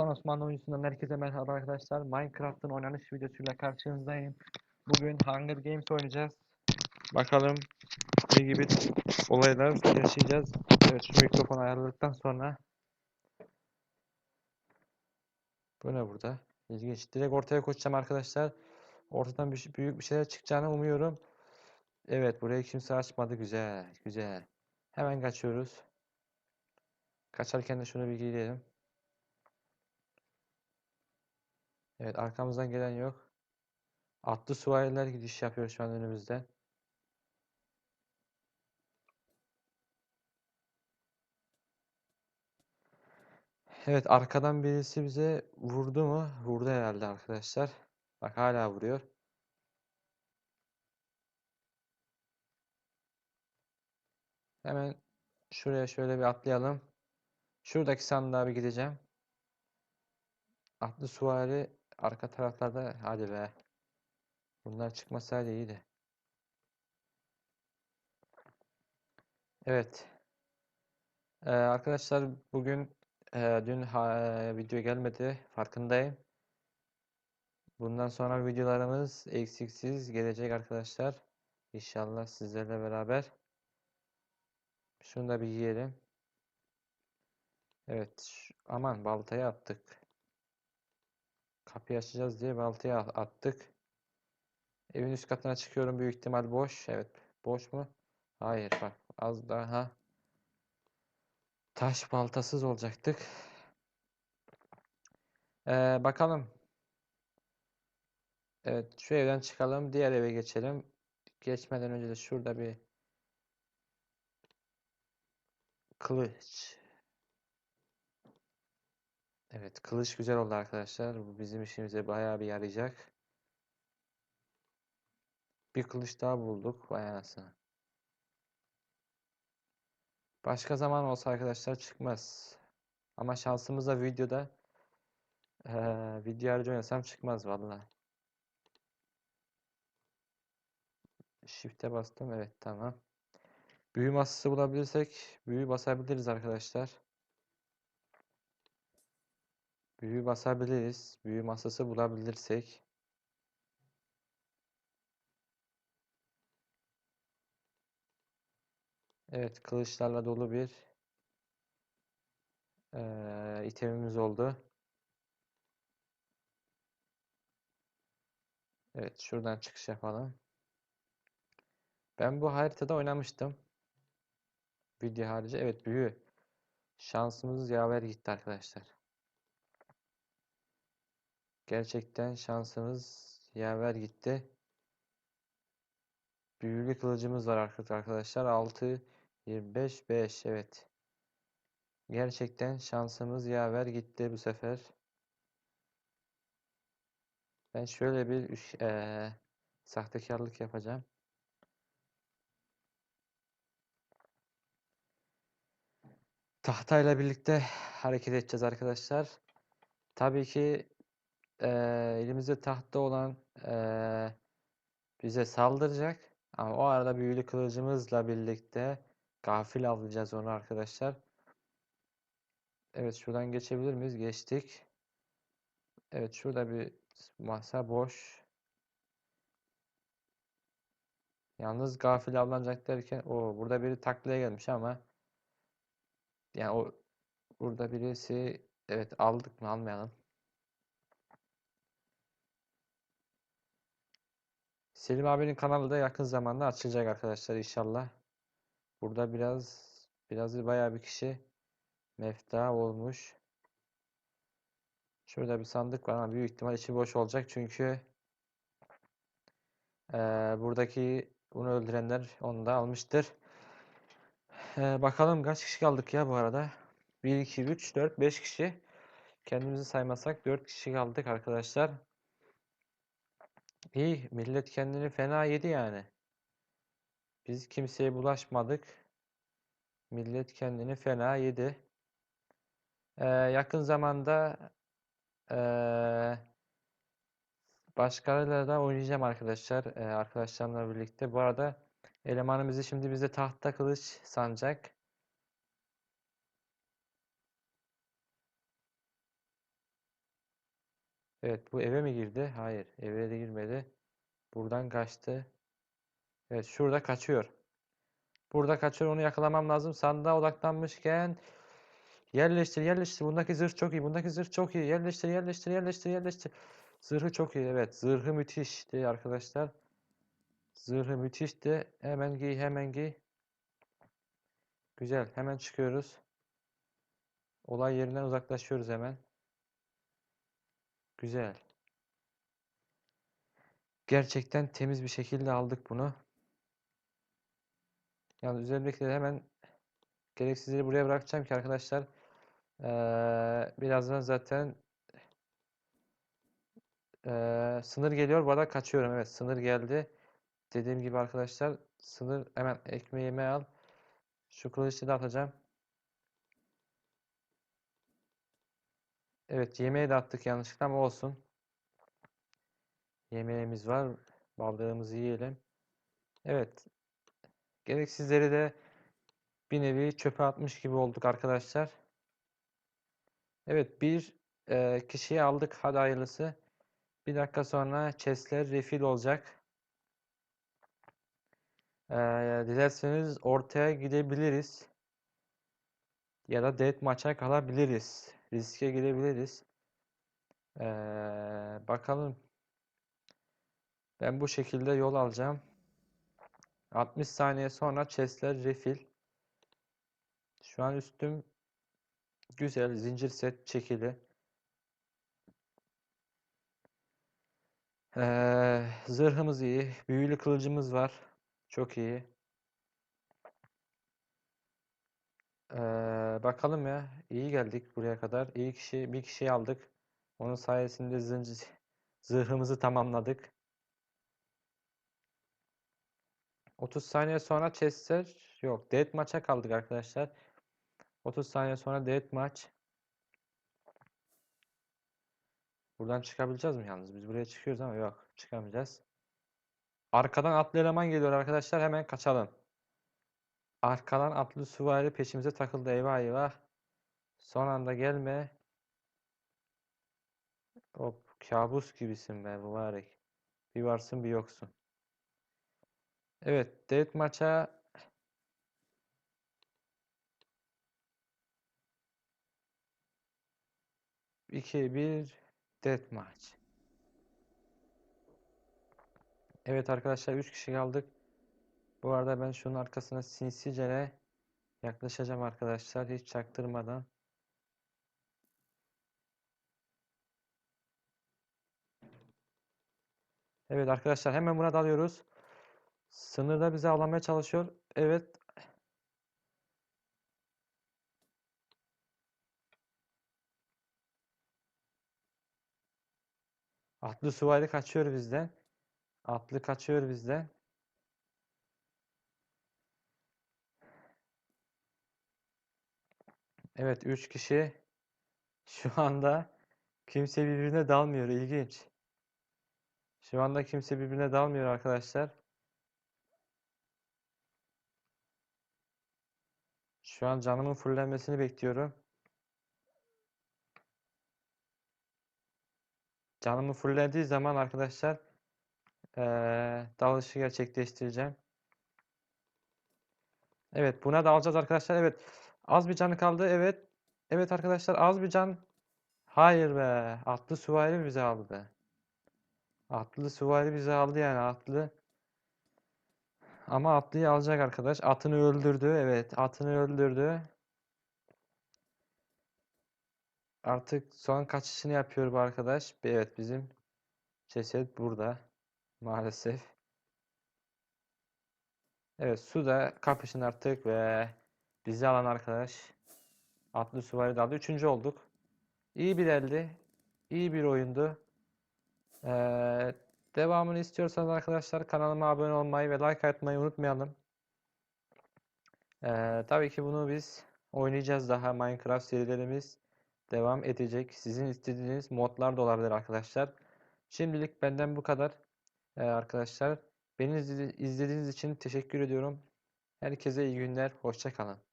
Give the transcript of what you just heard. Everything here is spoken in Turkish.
Son Osmanlı oyuncusundan herkese merhaba arkadaşlar. Minecraft'ın oynanış videosuyla karşınızdayım. Bugün Hunger Games oynayacağız. Bakalım ne gibi olaylar yaşayacağız. Evet şu mikrofonu ayarladıktan sonra. Bu ne burada? İlginç. Direkt ortaya koşacağım arkadaşlar. Ortadan şey- büyük bir şeyler çıkacağını umuyorum. Evet burayı kimse açmadı. Güzel. Güzel. Hemen kaçıyoruz. Kaçarken de şunu bir Evet arkamızdan gelen yok. Atlı süvariler gidiş yapıyor şu an önümüzde. Evet arkadan birisi bize vurdu mu? Vurdu herhalde arkadaşlar. Bak hala vuruyor. Hemen şuraya şöyle bir atlayalım. Şuradaki sandığa bir gideceğim. Atlı süvari arka taraflarda hadi be. Bunlar çıkmasaydı iyiydi. Evet. Ee, arkadaşlar bugün e, dün ha- video gelmedi farkındayım. Bundan sonra videolarımız eksiksiz gelecek arkadaşlar. İnşallah sizlerle beraber. Şunu da bir yiyelim. Evet. Aman baltayı attık. Kapıyı açacağız diye baltayı attık. Evin üst katına çıkıyorum. Büyük ihtimal boş. Evet. Boş mu? Hayır bak. Az daha taş baltasız olacaktık. Ee, bakalım. Evet. Şu evden çıkalım. Diğer eve geçelim. Geçmeden önce de şurada bir kılıç. Evet. Kılıç güzel oldu arkadaşlar. Bu bizim işimize bayağı bir yarayacak. Bir kılıç daha bulduk. Vay anasını. Başka zaman olsa arkadaşlar çıkmaz. Ama şansımıza videoda eee video harici oynasam çıkmaz valla. Shift'e bastım. Evet tamam. Büyü masası bulabilirsek büyü basabiliriz arkadaşlar. Büyü basabiliriz. Büyü masası bulabilirsek. Evet kılıçlarla dolu bir eee itemimiz oldu. Evet şuradan çıkış yapalım. Ben bu haritada oynamıştım. Video harici. Evet büyü. Şansımız yaver gitti arkadaşlar. Gerçekten şansımız yaver gitti. Büyülü kılıcımız var arka- arkadaşlar. 6, 25, 5. Evet. Gerçekten şansımız yaver gitti bu sefer. Ben şöyle bir üş- eee, sahtekarlık yapacağım. Tahtayla birlikte hareket edeceğiz arkadaşlar. Tabii ki eee, elimizde tahta olan eee, bize saldıracak. Ama o arada büyülü kılıcımızla birlikte gafil avlayacağız onu arkadaşlar. Evet şuradan geçebilir miyiz? Geçtik. Evet şurada bir masa boş. Yalnız gafil avlanacak derken o burada biri taklaya gelmiş ama yani o burada birisi evet aldık mı almayalım. Selim abinin kanalı da yakın zamanda açılacak arkadaşlar inşallah. Burada biraz biraz bayağı bir kişi mefta olmuş. Şurada bir sandık var ama büyük ihtimal içi boş olacak çünkü eee, buradaki bunu öldürenler onu da almıştır. Eee, bakalım kaç kişi kaldık ya bu arada. 1, 2, 3, 4, 5 kişi. Kendimizi saymasak 4 kişi kaldık arkadaşlar. İyi millet kendini fena yedi yani. Biz kimseye bulaşmadık. Millet kendini fena yedi. Eee, yakın zamanda eee başkalarıyla da oynayacağım arkadaşlar. Eee, arkadaşlarımla birlikte. Bu arada elemanımızı şimdi bize tahta kılıç sanacak. Evet bu eve mi girdi? Hayır eve de girmedi. Buradan kaçtı. Evet şurada kaçıyor. Burada kaçıyor onu yakalamam lazım. Sandığa odaklanmışken yerleştir yerleştir. Bundaki zırh çok iyi. Bundaki zırh çok iyi. Yerleştir yerleştir yerleştir yerleştir. Zırhı çok iyi. Evet zırhı müthişti arkadaşlar. Zırhı müthişti. Hemen giy hemen giy. Güzel hemen çıkıyoruz. Olay yerinden uzaklaşıyoruz hemen. Güzel. Gerçekten temiz bir şekilde aldık bunu. Yani üzerimdekileri hemen gereksizleri buraya bırakacağım ki arkadaşlar ee, birazdan zaten ee, sınır geliyor. Bu arada kaçıyorum. Evet sınır geldi. Dediğim gibi arkadaşlar sınır hemen ekmeğimi al. Şu kılıçı da atacağım. Evet yemeği de attık yanlışlıkla ama olsun. Yemeğimiz var. Balığımızı yiyelim. Evet. Gereksizleri de bir nevi çöpe atmış gibi olduk arkadaşlar. Evet bir e, kişiyi aldık. Hadi hayırlısı. Bir dakika sonra chestler refill olacak. E, dilerseniz ortaya gidebiliriz. Ya da death maça kalabiliriz. Riske girebiliriz. E, bakalım. Ben bu şekilde yol alacağım. 60 saniye sonra chestler refill. Şu an üstüm güzel zincir set çekili. Ee, zırhımız iyi. Büyülü kılıcımız var. Çok iyi. Ee, bakalım ya. İyi geldik buraya kadar. İyi kişi bir kişiyi aldık. Onun sayesinde zincir zırhımızı tamamladık. 30 saniye sonra chestler yok. Death maça kaldık arkadaşlar. 30 saniye sonra death maç. Buradan çıkabileceğiz mi yalnız? Biz buraya çıkıyoruz ama yok. Çıkamayacağız. Arkadan atlı eleman geliyor arkadaşlar. Hemen kaçalım. Arkadan atlı süvari peşimize takıldı. Eyvah eyvah. Son anda gelme. Hop kabus gibisin be mübarek. Bir varsın bir yoksun. Evet, death maça iki bir deathmatch. Evet arkadaşlar 3 kişi kaldık. Bu arada ben şunun arkasına sinsicene yaklaşacağım arkadaşlar hiç çaktırmadan. Evet arkadaşlar hemen buna dalıyoruz. Sınırda bizi avlamaya çalışıyor. Evet. Atlı süvari kaçıyor bizden. Atlı kaçıyor bizden. Evet 3 kişi şu anda kimse birbirine dalmıyor. İlginç. Şu anda kimse birbirine dalmıyor arkadaşlar. Şu an canımın fullenmesini bekliyorum. Canımı fullediği zaman arkadaşlar ee, dalışı gerçekleştireceğim. Evet buna da alacağız arkadaşlar. Evet az bir canı kaldı. Evet. Evet arkadaşlar az bir can. Hayır be. Atlı süvari bizi aldı. Atlı süvari bizi aldı yani atlı. Ama atlıyı alacak arkadaş. Atını öldürdü. Evet atını öldürdü. Artık son kaçışını yapıyor bu arkadaş. Evet bizim ceset burada. Maalesef. Evet suda kapışın artık ve bizi alan arkadaş. Atlı süvari daldı. Üçüncü olduk. İyi bir eldi. İyi bir oyundu. Ee, devamını istiyorsanız arkadaşlar kanalıma abone olmayı ve like atmayı unutmayalım. Ee, tabii ki bunu biz oynayacağız daha Minecraft serilerimiz devam edecek. Sizin istediğiniz modlar da olabilir arkadaşlar. Şimdilik benden bu kadar ee, arkadaşlar. Beni izlediğiniz için teşekkür ediyorum. Herkese iyi günler. Hoşça kalın.